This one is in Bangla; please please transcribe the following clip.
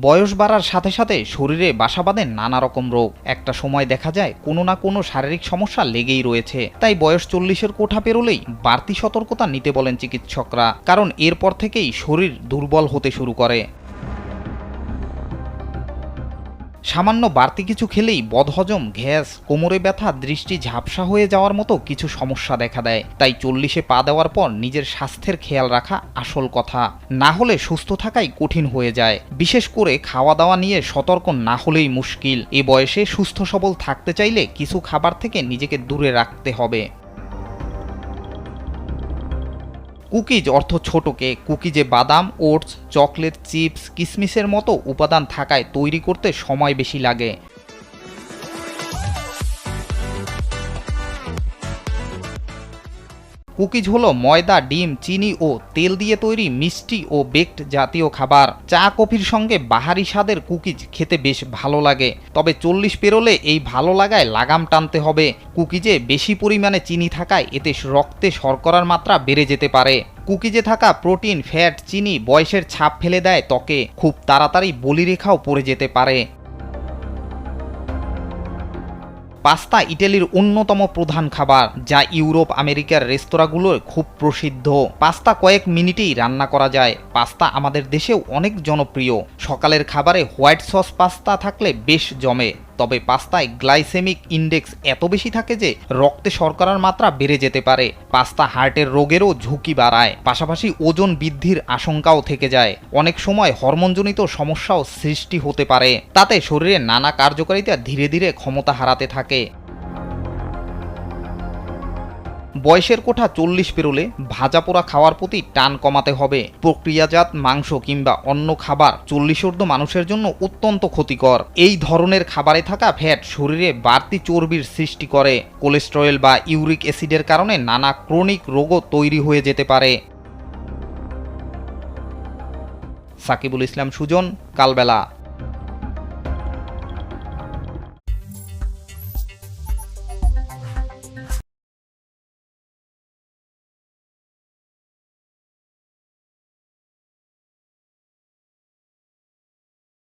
বয়স বাড়ার সাথে সাথে শরীরে বাসা বাঁধে নানা রকম রোগ। একটা সময় দেখা যায় কোনো না কোনো শারীরিক সমস্যা লেগেই রয়েছে। তাই বয়স চল্লিশের কোঠা পেরোলেই বাড়তি সতর্কতা নিতে বলেন চিকিৎসকরা। কারণ এরপর থেকেই শরীর দুর্বল হতে শুরু করে। সামান্য বাড়তি কিছু খেলেই বদহজম, গ্যাস, কোমরে ব্যথা, দৃষ্টি ঝাপসা হয়ে যাওয়ার মতো কিছু সমস্যা দেখা দেয়। তাই চল্লিশে পা দেওয়ার পর নিজের স্বাস্থ্যের খেয়াল রাখা আসল কথা। না হলে সুস্থ থাকাই কঠিন হয়ে যায়। বিশেষ করে খাওয়া দাওয়া নিয়ে সতর্ক না হলেই মুশকিল। এ বয়সে সুস্থ সবল থাকতে চাইলে কিছু খাবার থেকে নিজেকে দূরে রাখতে হবে। কুকিজ, অর্থ ছোট কেক, কুকিজে বাদাম, ওটস, চকলেট, চিপস, কিসমিসের মতো উপাদান থাকায় তৈরি করতে সময় বেশি লাগে। কুকিজ হলো ময়দা, ডিম, চিনি ও তেল দিয়ে তৈরি মিষ্টি ও বেকড জাতীয় খাবার। চা, কফির সঙ্গে বাহারি স্বাদের কুকিজ খেতে বেশ ভালো লাগে। তবে চল্লিশ পেরোলে এই ভালো লাগায় লাগাম টানতে হবে। কুকিজে বেশি পরিমাণে চিনি থাকায় এতে রক্তে শর্করার মাত্রা বেড়ে যেতে পারে। কুকিজে থাকা প্রোটিন, ফ্যাট, চিনি বয়সের ছাপ ফেলে দেয় ত্বকে। খুব তাড়াতাড়ি বলিরেখাও পড়ে যেতে পারে। পাস্তা ইটালির অন্যতম প্রধান খাবার, যা ইউরোপ, আমেরিকার রেস্তোরাঁগুলোয় খুব প্রসিদ্ধ। পাস্তা কয়েক মিনিটেই রান্না করা যায়। পাস্তা আমাদের দেশেও অনেক জনপ্রিয়। সকালের খাবারে হোয়াইট সস পাস্তা থাকলে বেশ জমে। তবে পাস্তায় গ্লাইসেমিক ইন্ডেক্স এত বেশি থাকে যে রক্তে শর্করার মাত্রা বেড়ে যেতে পারে। পাস্তা হার্টের রোগেরও ঝুঁকি বাড়ায়। পাশাপাশি ওজন বৃদ্ধির আশঙ্কাও থেকে যায়। অনেক সময় হরমোনজনিত সমস্যাও সৃষ্টি হতে পারে। তাতে শরীরে নানা কার্যকারিতা ধীরে ধীরে ক্ষমতা হারাতে থাকে। বয়সের কোঠা চল্লিশ পেরোলে ভাজা পোড়া খাওয়ার প্রতি টান কমাতে হবে। প্রক্রিয়াজাত মাংস কিংবা অন্য খাবার চল্লিশোর্ধ মানুষের জন্য অত্যন্ত ক্ষতিকর। এই ধরনের খাবারে থাকা ফ্যাট শরীরে বাড়তি চর্বির সৃষ্টি করে। কোলেস্টেরল বা ইউরিক অ্যাসিডের কারণে নানা ক্রনিক রোগও তৈরি হয়ে যেতে পারে। সাকিবুল ইসলাম, সুজন, কালবেলা।